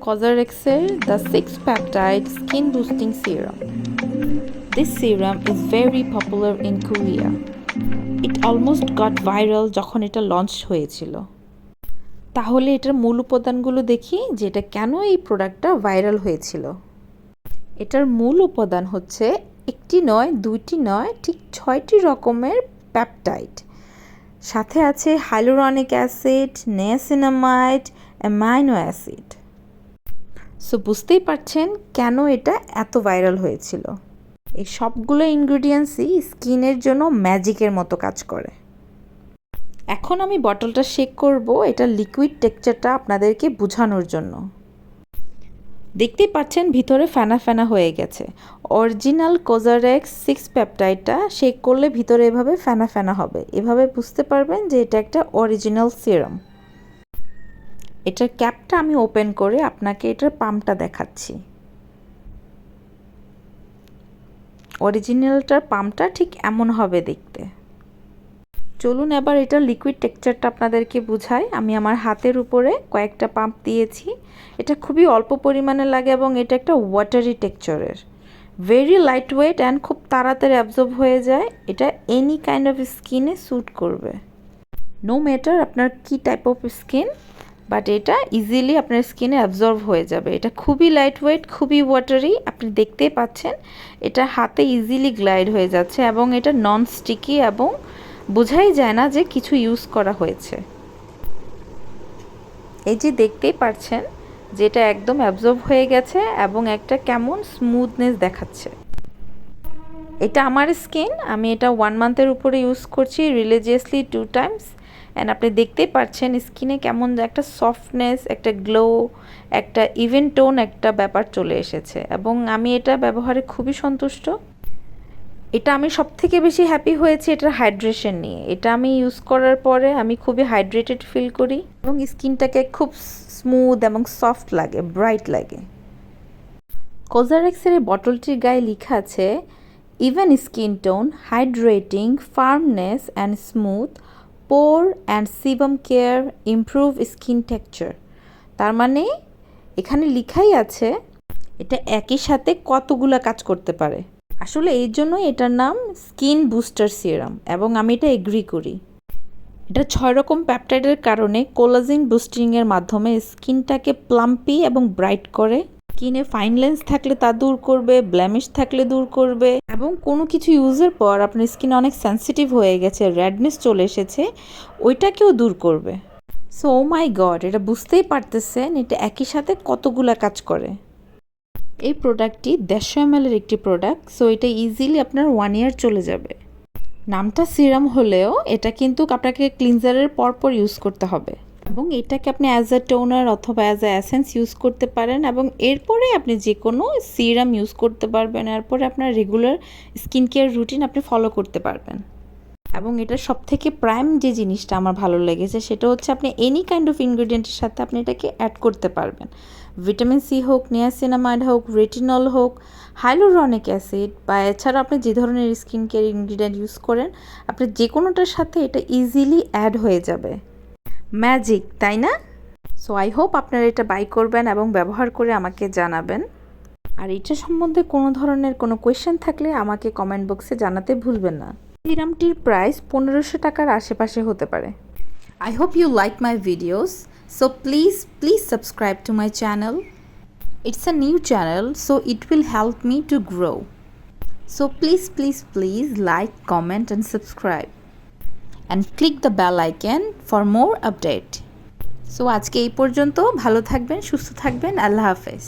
কজারেক্সের the six peptide skin boosting serum this serum is very popular in Korea it almost got viral যখন এটা launch হয়েছিল। তাহলে এটার মূল উপাদানগুলো দেখি যে এটা কেন এই প্রোডাক্টটা ভাইরাল হয়েছিল। এটার মূল উপাদান হচ্ছে একটি নয়, দুইটি নয়, ঠিক ছয়টি রকমের প্যাপটাইড সাথে আছে hyaluronic acid niacinamide amino acid so বুঝতেই পারছেন কেন এটা এত ভাইরাল হয়েছিল। এই সবগুলো ইনগ্রিডিয়েন্টসই স্কিনের জন্য ম্যাজিকের মতো কাজ করে। এখন আমি বটলটা শেক করব, এটা লিকুইড টেক্সচারটা আপনাদেরকে বোঝানোর জন্য। দেখতেই পাচ্ছেন ভিতরে ফেনা ফেনা হয়ে গেছে। অরিজিনাল কোজারেক্স সিক্স পেপটাইডটা শেক করলে ভিতরে এভাবে ফেনা ফেনা হবে। এভাবে বুঝতে পারবেন যে এটা একটা অরিজিনাল সিরাম এটার ক্যাপটা আমি ওপেন করে আপনাকে এটার পাম্পটা দেখাচ্ছি। অরিজিনালটার পাম্পটা ঠিক এমন হবে দেখতে। চলুন এবার এটা লিকুইড টেক্সচারটা আপনাদেরকে বুঝাই। আমি আমার হাতের উপরে কয়েকটা পাম্প দিয়েছি। এটা খুবই অল্প পরিমাণে লাগে এবং এটা একটা ওয়াটারি টেক্সচারের ভেরি লাইট ওয়েট অ্যান্ড খুব তাড়াতাড়ি অ্যাবজর্ব হয়ে যায়। এটা এনি কাইন্ড অফ স্কিনে স্যুট করবে। নো ম্যাটার আপনার কী টাইপ অফ স্কিন বাট এটা ইজিলি আপনার স্কিনে অ্যাবজর্ব হয়ে যাবে। এটা খুবই লাইট ওয়েট খুবই ওয়াটারি আপনি দেখতেই পাচ্ছেন। এটা হাতে ইজিলি গ্লাইড হয়ে যাচ্ছে এবং এটা নন স্টিকি এবং বোঝাই যায় না যে কিছু ইউজ করা হয়েছে। এই যে দেখতেই পারছেন যেটা একদম অ্যাবজর্ব হয়ে গেছে এবং একটা কেমন স্মুথনেস দেখাচ্ছে। এটা আমার স্কিন আমি এটা ওয়ান মান্থের উপরে ইউজ করছি রিলিজিয়াসলি টু টাইমস অ্যান্ড আপনি দেখতেই পাচ্ছেন স্কিনে কেমন একটা সফটনেস একটা গ্লো একটা ইভেন টোন একটা ব্যাপার চলে এসেছে। এবং আমি এটা ব্যবহারে খুবই সন্তুষ্ট। এটা আমি সব থেকে বেশি হ্যাপি হয়েছি এটার হাইড্রেশন নিয়ে। এটা আমি ইউজ করার পরে আমি খুবই হাইড্রেটেড ফিল করি। এবং স্কিনটাকে খুব স্মুথ এবং সফট লাগে ব্রাইট লাগে। কোজারেক্সের এই বটলটির গায়ে লেখা আছে even skin tone hydrating firmness and smooth pore and sebum care improve skin texture তার মানে এখানে লেখাই আছে এটা একই সাথে কতগুলো কাজ করতে পারে। আসলে এই জন্যই এটার নাম স্কিন বুস্টার সিরাম এবং আমি এটা এগ্রি করি। এটা ছয় রকম প্যাপটাইডের কারণে কোলাজিন বুস্টিংয়ের মাধ্যমে স্কিনটাকে প্লাম্পি এবং ব্রাইট করে। স্কিনে ফাইন লেন্স থাকলে তা দূর করবে ব্ল্যামিশ থাকলে দূর করবে এবং কোনো কিছু ইউজের পর আপনার স্কিন অনেক সেন্সিটিভ হয়ে গেছে রেডনেস চলে এসেছে, ওইটাকেও দূর করবে। সো ও মাই গড এটা বুঝতেই পারতেছেন, এটা একই সাথে কতগুলা কাজ করে। এই প্রোডাক্টটি দেড়শো এম একটি প্রোডাক্ট সো এটা ইজিলি আপনার ওয়ান ইয়ার চলে যাবে। নামটা সিরাম হলেও এটা কিন্তু আপনাকে ক্লিনজারের পরপর ইউজ করতে হবে। এবং এটাকে আপনি অ্যাজ আ টোনার অথবা অ্যাজ আ অ্যাসেন্স ইউজ করতে পারেন এবং এরপরে আপনি যে কোনো সিরাম ইউজ করতে পারবেন। এরপরে আপনার রেগুলার স্কিন কেয়ার রুটিন আপনি ফলো করতে পারবেন। এবং এটার সব থেকে প্রাইম যে জিনিসটা আমার ভালো লেগেছে, সেটা হচ্ছে আপনি এনি কাইন্ড অফ ইনগ্রিডিয়েন্টের সাথে আপনি এটাকে অ্যাড করতে পারবেন। ভিটামিন সি হোক নিয়াসিনামাইড হোক রেটিনল হোক হাইলোরনিক অ্যাসিড বা এছাড়া আপনি যে ধরনের স্কিন কেয়ার ইনগ্রিডিয়েন্ট ইউজ করেন, আপনি যে কোনোটার সাথে এটা ইজিলি অ্যাড হয়ে যাবে। ম্যাজিক, তাই না? সো আই হোপ আপনারা এটা বাই করবেন এবং ব্যবহার করে আমাকে জানাবেন। আর এটা সম্বন্ধে কোনো ধরনের কোনো কোয়েশ্চেন থাকলে আমাকে কমেন্ট বক্সে জানাতে ভুলবেন না। সিরামটির প্রাইস পনেরোশো টাকার আশেপাশে হতে পারে। I hope you like my videos so please please subscribe to my channel it's a new channel so it will help me to grow so please please please like comment and subscribe and click the bell icon for more update so আজকে এই পর্যন্ত ভালো থাকবেন, সুস্থ থাকবেন, আল্লাহ হাফেজ।